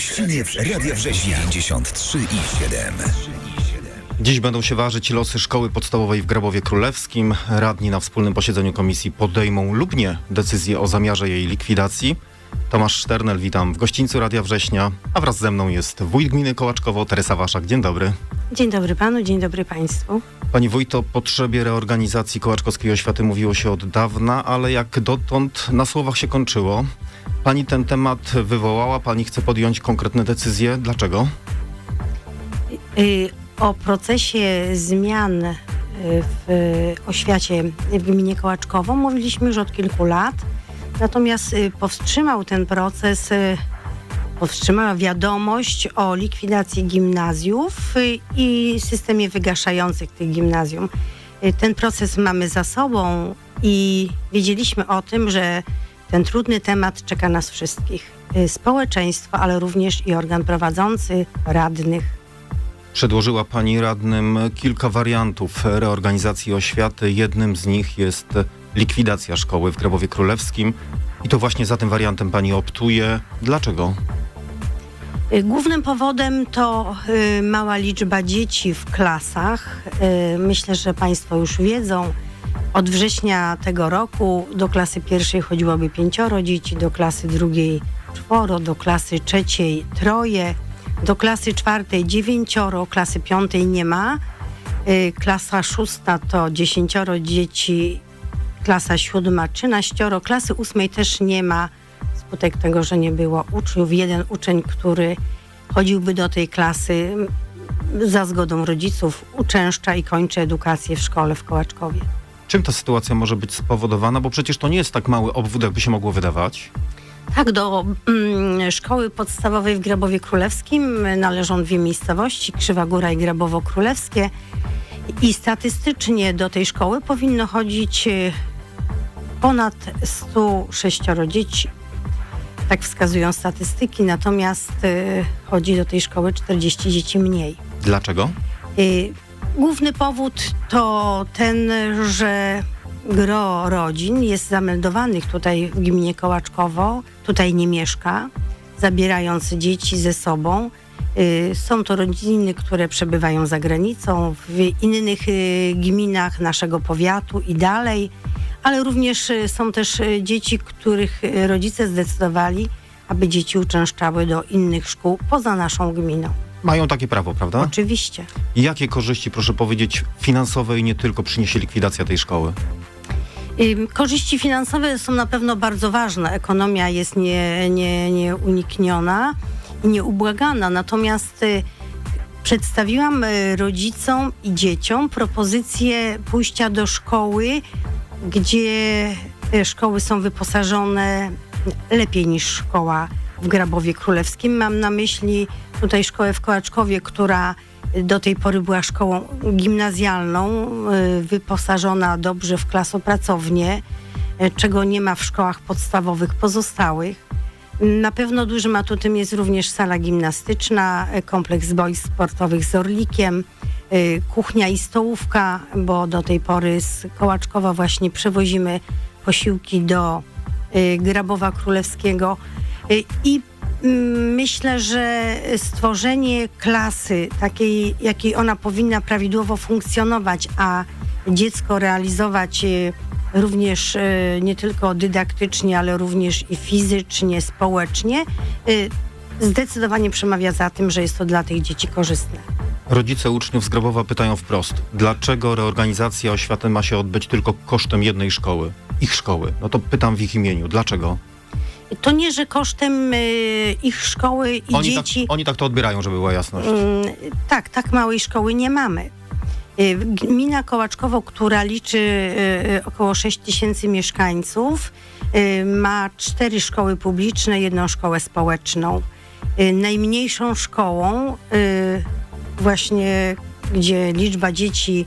Gościniec Radia Września 93 i 7. Dziś będą się ważyć losy szkoły podstawowej w Grabowie Królewskim. Radni na wspólnym posiedzeniu komisji podejmą lub nie decyzję o zamiarze jej likwidacji. Tomasz Szternel, witam w gościńcu Radia Września, a wraz ze mną jest wójt gminy Kołaczkowo, Teresa Waszak. Dzień dobry. Dzień dobry panu, dzień dobry państwu. Pani wójt, o potrzebie reorganizacji kołaczkowskiej oświaty mówiło się od dawna, ale jak dotąd na słowach się kończyło. Pani ten temat wywołała, pani chce podjąć konkretne decyzje. Dlaczego? Y, O procesie zmian y, w oświacie w gminie Kołaczkowo mówiliśmy już od kilku lat. Natomiast y, powstrzymał ten proces, powstrzymała wiadomość o likwidacji gimnazjów y, i systemie wygaszających tych gimnazjum. Y, Ten proces mamy za sobą i wiedzieliśmy o tym, że ten trudny temat czeka nas wszystkich. Y, Społeczeństwo, ale również i organ prowadzący, radnych. Przedłożyła pani radnym kilka wariantów reorganizacji oświaty. Jednym z nich jest likwidacja szkoły w Grabowie Królewskim. I to właśnie za tym wariantem pani optuje. Dlaczego? Y, Głównym powodem to y, mała liczba dzieci w klasach. Y, Myślę, że Państwo już wiedzą. Od września tego roku do klasy pierwszej chodziłoby pięcioro dzieci, do klasy drugiej czworo, do klasy trzeciej troje, do klasy czwartej dziewięcioro, klasy piątej nie ma. Klasa szósta to dziesięcioro dzieci, klasa siódma trzynaścioro, klasy ósmej też nie ma skutek tego, że nie było uczniów. Jeden uczeń, który chodziłby do tej klasy za zgodą rodziców, uczęszcza i kończy edukację w szkole w Kołaczkowie. Czym ta sytuacja może być spowodowana? Bo przecież to nie jest tak mały obwód, jakby się mogło wydawać. Tak, do mm, szkoły podstawowej w Grabowie Królewskim należą dwie miejscowości, Krzywa Góra i Grabowo Królewskie. I statystycznie do tej szkoły powinno chodzić y, ponad 106 dzieci. Tak wskazują statystyki, natomiast y, chodzi do tej szkoły 40 dzieci mniej. Dlaczego? Y, Główny powód to ten, że gro rodzin jest zameldowanych tutaj w gminie Kołaczkowo, tutaj nie mieszka, zabierając dzieci ze sobą. Y, Są to rodziny, które przebywają za granicą, w innych gminach naszego powiatu i dalej, ale również y, są też y, dzieci, których y, rodzice zdecydowali, aby dzieci uczęszczały do innych szkół poza naszą gminą. Mają takie prawo, prawda? Oczywiście. Jakie korzyści, proszę powiedzieć, finansowe i nie tylko przyniesie likwidacja tej szkoły? Korzyści finansowe są na pewno bardzo ważne. Ekonomia jest nie, nie, nieunikniona i nieubłagana. Natomiast przedstawiłam rodzicom i dzieciom propozycję pójścia do szkoły, gdzie y, szkoły są wyposażone lepiej niż szkoła w Grabowie Królewskim. Mam na myśli tutaj szkołę w Kołaczkowie, która do tej pory była szkołą gimnazjalną, y, wyposażona dobrze w klasopracownię, y, czego nie ma w szkołach podstawowych pozostałych. Na pewno dużym atutem jest również sala gimnastyczna, kompleks boisk sportowych z Orlikiem, kuchnia i stołówka, bo do tej pory z Kołaczkowa właśnie przewozimy posiłki do y, Grabowa Królewskiego Y, i mm, myślę, że stworzenie klasy takiej, jakiej ona powinna prawidłowo funkcjonować, a dziecko realizować y, również y, nie tylko dydaktycznie, ale również i fizycznie, społecznie, y, zdecydowanie przemawia za tym, że jest to dla tych dzieci korzystne. Rodzice uczniów z Grabowa pytają wprost, dlaczego reorganizacja oświaty ma się odbyć tylko kosztem jednej szkoły, ich szkoły? No to pytam w ich imieniu, dlaczego? To nie, że kosztem y, ich szkoły i Oni dzieci... tak, oni tak to odbierają, żeby była jasność. Mm, Tak, tak małej szkoły nie mamy. Y, Gmina Kołaczkowo, która liczy y, y, około 6 tysięcy mieszkańców, y, ma cztery szkoły publiczne, jedną szkołę społeczną. Y, Najmniejszą szkołą, y, właśnie gdzie liczba dzieci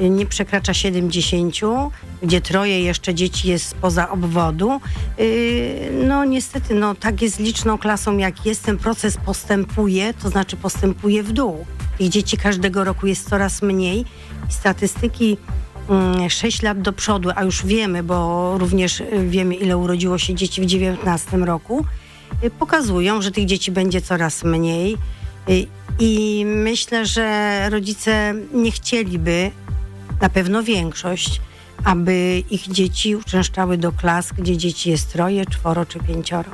y, nie przekracza 70, gdzie troje jeszcze dzieci jest spoza obwodu. Y, No niestety, no tak jest liczną klasą jak jest, ten proces postępuje, to znaczy postępuje w dół. Tych dzieci każdego roku jest coraz mniej. Statystyki mm, 6 lat do przodu, a już wiemy, bo również y, wiemy ile urodziło się dzieci w 19 roku, pokazują, że tych dzieci będzie coraz mniej. Y, I myślę, że rodzice nie chcieliby, na pewno większość, aby ich dzieci uczęszczały do klas, gdzie dzieci jest troje, czworo czy pięcioro.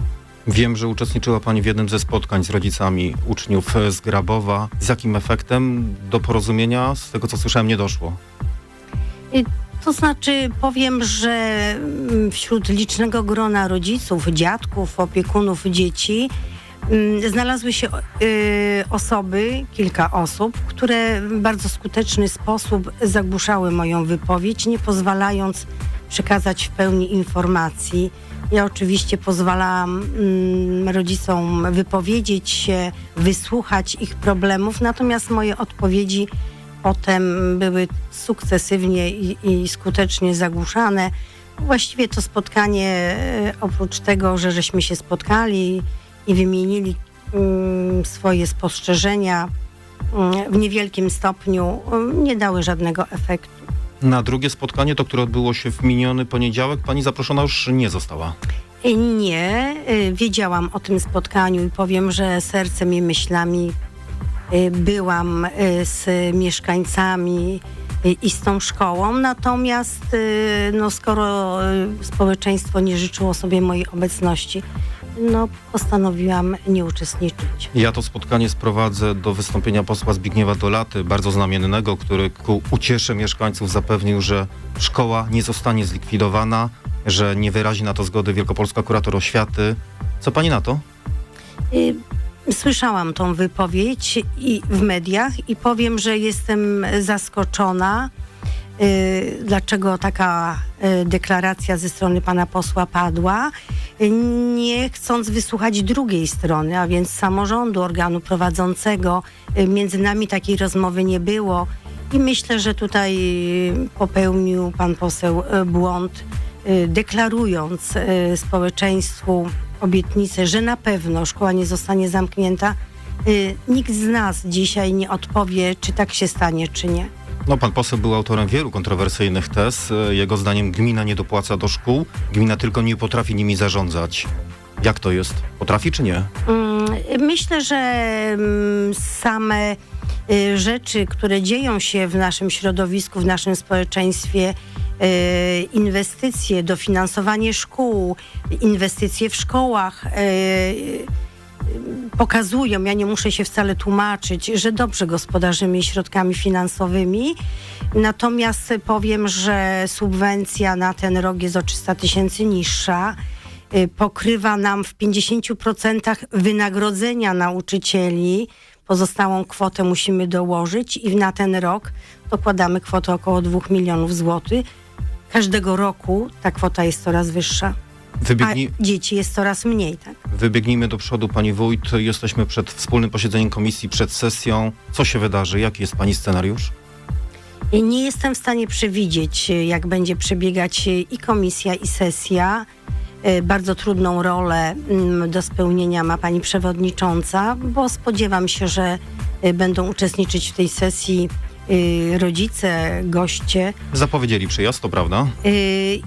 Wiem, że uczestniczyła Pani w jednym ze spotkań z rodzicami uczniów z Grabowa. Z jakim efektem do porozumienia, z tego co słyszałem, nie doszło? To znaczy, powiem, że mm, wśród licznego grona rodziców, dziadków, opiekunów dzieci znalazły się y, osoby, kilka osób, które w bardzo skuteczny sposób zagłuszały moją wypowiedź, nie pozwalając przekazać w pełni informacji. Ja oczywiście pozwalałam mm, rodzicom wypowiedzieć się, wysłuchać ich problemów, natomiast moje odpowiedzi potem były sukcesywnie i, i skutecznie zagłuszane. Właściwie to spotkanie, e, oprócz tego, że żeśmy się spotkali i wymienili mm, swoje spostrzeżenia mm, w niewielkim stopniu, mm, nie dały żadnego efektu. Na drugie spotkanie, to które odbyło się w miniony poniedziałek, Pani zaproszona już nie została. E, Nie, e, wiedziałam o tym spotkaniu i powiem, że sercem i myślami e, byłam z mieszkańcami i z tą szkołą, natomiast no, skoro społeczeństwo nie życzyło sobie mojej obecności, no, postanowiłam nie uczestniczyć. Ja to spotkanie sprowadzę do wystąpienia posła Zbigniewa Dolaty, bardzo znamiennego, który ku uciesze mieszkańców zapewnił, że szkoła nie zostanie zlikwidowana, że nie wyrazi na to zgody Wielkopolska Kurator Oświaty. Co pani na to? Y, Słyszałam tą wypowiedź i w mediach i powiem, że jestem zaskoczona, dlaczego taka y, deklaracja ze strony pana posła padła, y, nie chcąc wysłuchać drugiej strony, a więc samorządu, organu prowadzącego. Y, Między nami takiej rozmowy nie było i myślę, że tutaj y, popełnił pan poseł y, błąd, y, deklarując y, społeczeństwu obietnicę, że na pewno szkoła nie zostanie zamknięta. Y, Nikt z nas dzisiaj nie odpowie, czy tak się stanie, czy nie. No, pan poseł był autorem wielu kontrowersyjnych tez. Jego zdaniem gmina nie dopłaca do szkół, gmina tylko nie potrafi nimi zarządzać. Jak to jest? Potrafi czy nie? Mm, Myślę, że mm, same y, rzeczy, które dzieją się w naszym środowisku, w naszym społeczeństwie, y, inwestycje, dofinansowanie szkół, inwestycje w szkołach, y, pokazują, ja nie muszę się wcale tłumaczyć, że dobrze gospodarzymy środkami finansowymi. Natomiast powiem, że subwencja na ten rok jest o 300 tysięcy niższa. Y, Pokrywa nam w 50% wynagrodzenia nauczycieli. Pozostałą kwotę musimy dołożyć i na ten rok dokładamy kwotę około 2 milionów złotych. Każdego roku ta kwota jest coraz wyższa, Wybiegnij, a dzieci jest coraz mniej. Tak? wybiegnijmy do przodu, pani wójt. Jesteśmy przed wspólnym posiedzeniem komisji, przed sesją. Co się wydarzy? Jaki jest pani scenariusz? Nie jestem w stanie przewidzieć, jak będzie przebiegać i komisja, i sesja. Y, Bardzo trudną rolę mm, do spełnienia ma pani przewodnicząca, bo spodziewam się, że y, będą uczestniczyć w tej sesji y, rodzice, goście. Zapowiedzieli przyjazd, to prawda? Y,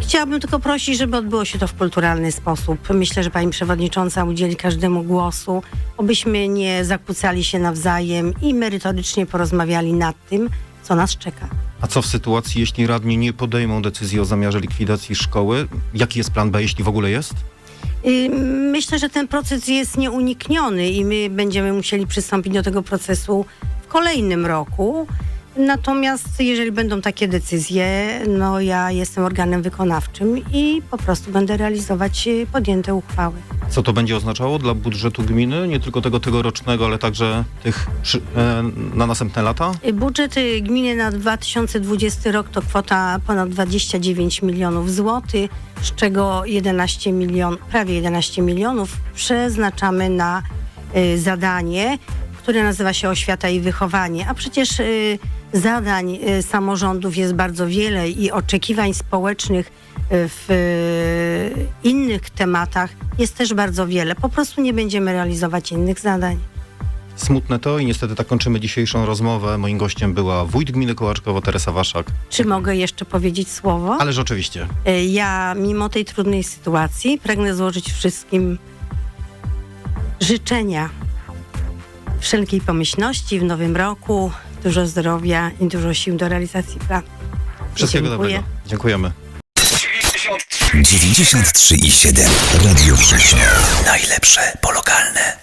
Chciałabym tylko prosić, żeby odbyło się to w kulturalny sposób. Myślę, że pani przewodnicząca udzieli każdemu głosu, abyśmy nie zakłócali się nawzajem i merytorycznie porozmawiali nad tym, co nas czeka. A co w sytuacji, jeśli radni nie podejmą decyzji o zamiarze likwidacji szkoły? Jaki jest plan B, jeśli w ogóle jest? Y, Myślę, że ten proces jest nieunikniony i my będziemy musieli przystąpić do tego procesu w kolejnym roku. Natomiast jeżeli będą takie decyzje, no ja jestem organem wykonawczym i po prostu będę realizować y, podjęte uchwały. Co to będzie oznaczało dla budżetu gminy? Nie tylko tego tegorocznego, ale także tych e, na następne lata? Y, Budżet y, gminy na 2020 rok to kwota ponad 29 milionów złotych, z czego 11 milion, prawie 11 milionów przeznaczamy na zadanie, które nazywa się oświata i wychowanie. A przecież zadań y, samorządów jest bardzo wiele i oczekiwań społecznych y, w y, innych tematach jest też bardzo wiele. Po prostu nie będziemy realizować innych zadań. Smutne to i niestety tak kończymy dzisiejszą rozmowę. Moim gościem była wójt gminy Kołaczkowo Teresa Waszak. Czy mogę jeszcze powiedzieć słowo? Ależ oczywiście. Ja mimo tej trudnej sytuacji pragnę złożyć wszystkim życzenia wszelkiej pomyślności w nowym roku, dużo zdrowia i dużo sił do realizacji planu. Wszystkiego Dziękuję. dobrego. Dziękujemy. 93 i 7. Radio Września. Najlepsze po lokalne.